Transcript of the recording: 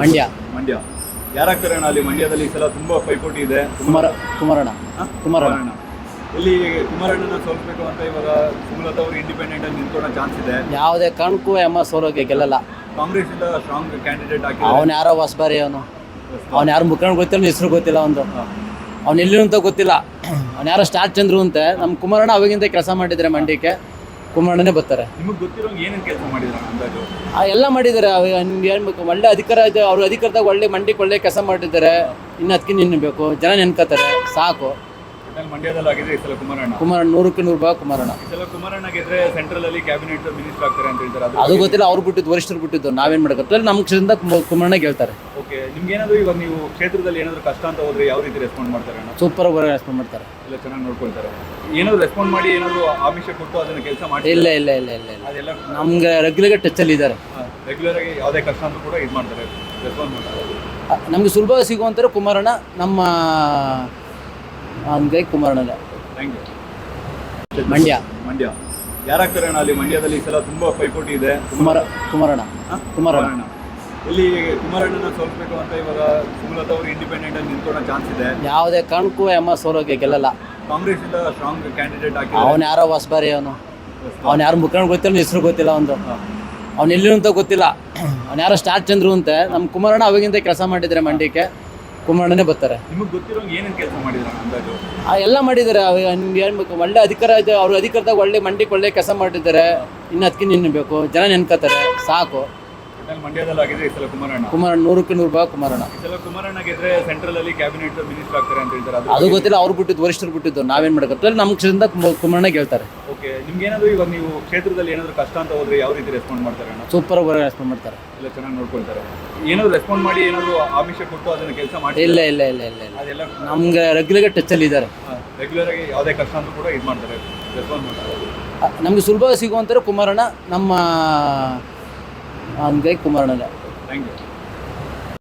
ಮಂಡ್ಯ. ಮಂಡ್ಯ. ಯಾರಾಗ್ತಾರೆ ಅಣ್ಣ ಅಲ್ಲಿ? ಮಂಡ್ಯದಲ್ಲಿ ಈ ಸಲ ತುಂಬಾ ಪೈಪೋಟಿ ಇದೆ. ಕುಮಾರ ಕುಮಾರಣ್ಣ. ಕುಮಾರಣ್ಣ. ಇಲ್ಲಿ ಕುಮಾರಣ್ಣನ ಸೋಲ್ಬೇಕು ಅಂತ ಇವಾಗ ಸುಮಲತಾ ಅವರು ಇಂಡಿಪೆಂಡೆಂಟ್ ಆಗಿ ನಿಂತ್ಕೊಳ್ಳೋ ಚಾನ್ಸ್ ಇದೆ. ಯಾವುದೇ ಕಾರಣಕ್ಕೂ ಎಮ್ಮ ಸೋಲೋಕೆ ಗೆಲ್ಲಲ್ಲ. ಕಾಂಗ್ರೆಸ್ ಇಂದ ಸ್ಟ್ರಾಂಗ್ ಕ್ಯಾಂಡಿಡೇಟ್ ಆಗಿ ಅವನು ಯಾರೋ ಹೊಸಬಾರಿ ಅವನು. ಅವ್ನು ಯಾರು ಮುಖಂಡ್ ಗೊತ್ತಿಲ್ಲ ಹೆಸರು ಗೊತ್ತಿಲ್ಲ ಒಂದು ಅವ್ನು ಎಲ್ಲಿ ಅಂತ ಗೊತ್ತಿಲ್ಲ. ಅವ್ನು ಯಾರೋ ಸ್ಟಾರ್ ಚಂದ್ರು ಅಂತೆ. ನಮ್ಮ ಕುಮಾರಣ್ಣ ಅವಾಗಿಂದ ಕೆಲಸ ಮಾಡಿದ್ರೆ ಮಂಡ್ಯಕ್ಕೆ. ಕುಮಾರಣ್ಣನೇ ಬರ್ತಾರೆ. ನಿಮಗೆ ಗೊತ್ತಿರೋ ಏನೇನು ಕೆಲಸ ಮಾಡಿದ್ರ ಅಂದಾಜು? ಆ, ಎಲ್ಲ ಮಾಡಿದ್ದಾರೆ ಅವ ನಿಮ್ಗೆ ಬೇಕು ಒಳ್ಳೆ ಅಧಿಕಾರ ಇದೆ. ಅವ್ರ ಅಧಿಕಾರದಾಗ ಒಳ್ಳೆ ಮಂಡಿಗೆ ಒಳ್ಳೆ ಕೆಲಸ ಮಾಡಿದ್ದಾರೆ ಇನ್ನು ಅದಕ್ಕೆ ನಿನ್ನಬೇಕು ಜನ ನೆನ್ಕೋತಾರೆ. ಸಾಕು. ಮಂಡ್ಯದಲ್ಲಿ ಆಗಿದೆ ಈ ಸಲ ಕುಮಾರಣ್ಣ. ಕುಮಾರಣ್ಣ ನೂರಕ್ಕೆ ನೂರು ಭಾಗ ಕುಮಾರಣ್ಣ. ಈ ಸಲ ಕುಮಾರಣ್ಣ ಗೆದ್ರೆ ಸೆಂಟ್ರಲ್ ಅಲ್ಲಿ ಕ್ಯಾಬಿನೆಟ್ ಮಿನಿಸ್ಟರ್ ಆಗ್ತಾರೆ ಅಂತ ಹೇಳ್ತಾರೆ. ಅದು ಗೊತ್ತಿಲ್ಲ ಅವ್ರು ಬಿಟ್ಟಿದ್ದು ವರಿಷ್ಠರು ಬಿಟ್ಟಿದ್ದು ನಾವೇನ್ ಮಾಡೋಕೆ ನಮ್ಮ ಕ್ಷೇತ್ರದಿಂದ ಕುಮ- ಕುಮಾರಣ್ಣ ಹೇಳ್ತಾರೆ ಓಕೆ ನಿಮ್ಗೆ ಏನಾದ್ರು ಇವಾಗ ನೀವು ಕ್ಷೇತ್ರದಲ್ಲಿ ಏನಾದ್ರು ಕಷ್ಟ ಅಂತ ಹೋದ್ರೆ ಯಾವ ರೀತಿ ರೆಸ್ಪಾಂಡ್ ಮಾಡ್ತಾರೆ ಅಣ್ಣ? ಸೂಪರ್ ಆಗಿ ರೆಸ್ಪಾಂಡ್ ಮಾಡ್ತಾರೆ. ಎಲ್ಲ ಚೆನ್ನಾಗಿ ನೋಡ್ಕೊಳ್ತಾರೆ. ಏನಾದ್ರು ರೆಸ್ಪಾಂಡ್ ಮಾಡಿ ಏನಾದ್ರು ಆಮಿಷ ಕೊಟ್ಟು ಅದನ್ನ ಕೆಲಸ ಮಾಡಿ ಇಲ್ಲ ಇಲ್ಲ ಇಲ್ಲ ಇಲ್ಲ ಇಲ್ಲ. ಅದೆಲ್ಲ ನಮ್ಗೆ ರೆಗ್ಯುಲರ್ ಟಚ್ಚಲ್ಲಿ ಇದ್ದಾರೆ. ರೆಗ್ಯುಲರ್ ಆಗಿ ಯಾವುದೇ ಕಷ್ಟ ಅಂತ ಕೂಡ ಇದು ಮಾಡ್ತಾರೆ ರೆಸ್ಪಾಂಡ್ ಮಾಡ್ತಾರೆ. ನಮಗೆ ಸುಲಭ ಸಿಗುವಂತಾರೆ ಕುಮಾರಣ್ಣ ನಮ್ಮ ಕುಮಾರಣ್ಣನೇ ಥ್ಯಾಂಕ್ ಯು ಮಂಡ್ಯ. ಮಂಡ್ಯ. ಯಾರಾಗ್ತಾರೆ ಅಣ್ಣ ಅಲ್ಲಿ? ಮಂಡ್ಯದಲ್ಲಿ ಈ ಸಲ ತುಂಬಾ ಪೈಪೋಟಿ ಇದೆ. ಕುಮಾರ ಕುಮಾರಣ್ಣ? ಕುಮಾರಣ್ಣ. ಇಲ್ಲಿ ಕುಮಾರಣ್ಣನ ಸೋಲ್ಬೇಕು ಅಂತ ಇವಾಗ ಸುಮಲತಾ ಅವರು ಇಂಡಿಪೆಂಡೆಂಟ್ ಆಗಿ ನಿಂತ್ಕೊಳ್ಳೋ ಚಾನ್ಸ್ ಇದೆ. ಯಾವುದೇ ಕಾರಣಕ್ಕೂ ಎಮ್ಮ ಸೋಲೋಕೆ ಗೆಲ್ಲಲ್ಲ. ಕಾಂಗ್ರೆಸ್ ಇಂದ ಸ್ಟ್ರಾಂಗ್ ಕ್ಯಾಂಡಿಡೇಟ್ ಹಾಕಿ ಅವನು ಯಾರೋ ಹೊಸಬಾರಿ ಅವನು. ಅವ್ನು ಯಾರು ಮುಖಂಡ ಗೊತ್ತಿಲ್ಲ ಹೆಸರು ಗೊತ್ತಿಲ್ಲ ಒಂದು. ಅವ್ನು ಎಲ್ಲಿ ಅಂತ ಗೊತ್ತಿಲ್ಲ. ಅವ್ನು ಯಾರೋ ಸ್ಟಾರ್ ಚಂದ್ರು ಅಂತೆ. ನಮ್ಮ ಕುಮಾರಣ್ಣ ಅವಾಗಿಂದ ಕೆಲಸ ಮಾಡಿದ್ರೆ ಮಂಡ್ಯಕ್ಕೆ. ಕುಮಾರಣ್ಣನೇ ಬರ್ತಾರೆ. ನಿಮಗೆ ಗೊತ್ತಿರೋ ಏನೇನು ಕೆಲಸ ಮಾಡಿದ್ರು ಅಂದಾಜು? ಆ, ಎಲ್ಲ ಮಾಡಿದ್ದಾರೆ ಅವ ನಿಮ್ಗೆ ಬೇಕು? ಒಳ್ಳೆ ಅಧಿಕಾರ ಇದೆ. ಅವ್ರ ಅಧಿಕಾರದಾಗ ಒಳ್ಳೆ ಮಂಡಿಗೆ ಒಳ್ಳೆ ಕೆಲಸ ಮಾಡಿದ್ದಾರೆ ಇನ್ನು ಅದಕ್ಕೆ ನಿನ್ಬೇಕು ಜನ ನೆನ್ಕೋತಾರೆ. ಸಾಕು. ಮಂಡ್ಯದಲ್ಲಿ ಆಗಿದೆ ಈ ಸಲ ಕುಮಾರಣ್ಣ. ಕುಮಾರಣ್ಣ ನೂರಕ್ಕೆ ನೂರು ಭಾಗ ಕುಮಾರಣ್ಣ. ಈ ಸಲ ಕುಮಾರಣ್ಣ ಗೆದ್ರೆ ಸೆಂಟ್ರಲ್ ಅಲ್ಲಿ ಕ್ಯಾಬಿನೆಟ್ ಮಿನಿಸ್ಟರ್ ಆಗ್ತಾರೆ ಅಂತ ಹೇಳ್ತಾರೆ. ಅದು ಅದು ಗೊತ್ತಿಲ್ಲ ಅವ್ರು ಬಿಟ್ಟಿದ್ದು ವರಿಷ್ಠರು ಬಿಟ್ಟಿದ್ದು ನಾವೇನ್ ಮಾಡೋಕೆ ನಮ್ಮ ಕ್ಷೇತ್ರದಿಂದ ಕುಮ- ಕುಮಾರಣ್ಣ ಗೆಲ್ತಾರೆ. ಓಕೆ ನಿಮ್ಗೆ ಏನಾದ್ರು ಇವಾಗ ನೀವು ಕ್ಷೇತ್ರದಲ್ಲಿ ಏನಾದ್ರು ಕಷ್ಟ ಅಂತ ಹೋದ್ರೆ ಯಾವ ರೀತಿ ರೆಸ್ಪಾಂಡ್ ಮಾಡ್ತಾರೆ ಅಣ್ಣ? ಸೂಪರ್ ಆಗಿ ರೆಸ್ಪಾಂಡ್ ಮಾಡ್ತಾರೆ. ಎಲ್ಲ ಚೆನ್ನಾಗಿ ನೋಡ್ಕೊಳ್ತಾರೆ. ಏನಾದ್ರು ರೆಸ್ಪಾಂಡ್ ಮಾಡಿ ಏನಾದ್ರು ಆಮಿಷ ಕೊಟ್ಟು ಅದನ್ನ ಕೆಲಸ ಮಾಡಿ ಇಲ್ಲ ಇಲ್ಲ ಇಲ್ಲ ಇಲ್ಲ ಇಲ್ಲ. ಅದೆಲ್ಲ ನಮ್ಗೆ ರೆಗ್ಯುಲರ್ ಟಚ್ಚಲ್ಲಿ ಇದ್ದಾರೆ. ರೆಗ್ಯುಲರ್ ಆಗಿ ಯಾವುದೇ ಕಷ್ಟ ಅಂತ ಕೂಡ ಇದು ಮಾಡ್ತಾರೆ ರೆಸ್ಪಾಂಡ್ ಮಾಡ್ತಾರೆ. ನಮಗೆ ಸುಲಭ ಸಿಗುವಂತಾರೆ ಕುಮಾರಣ್ಣ ನಮ್ಮ അൻകൈ കുമാരനല്ല താങ്ക് യു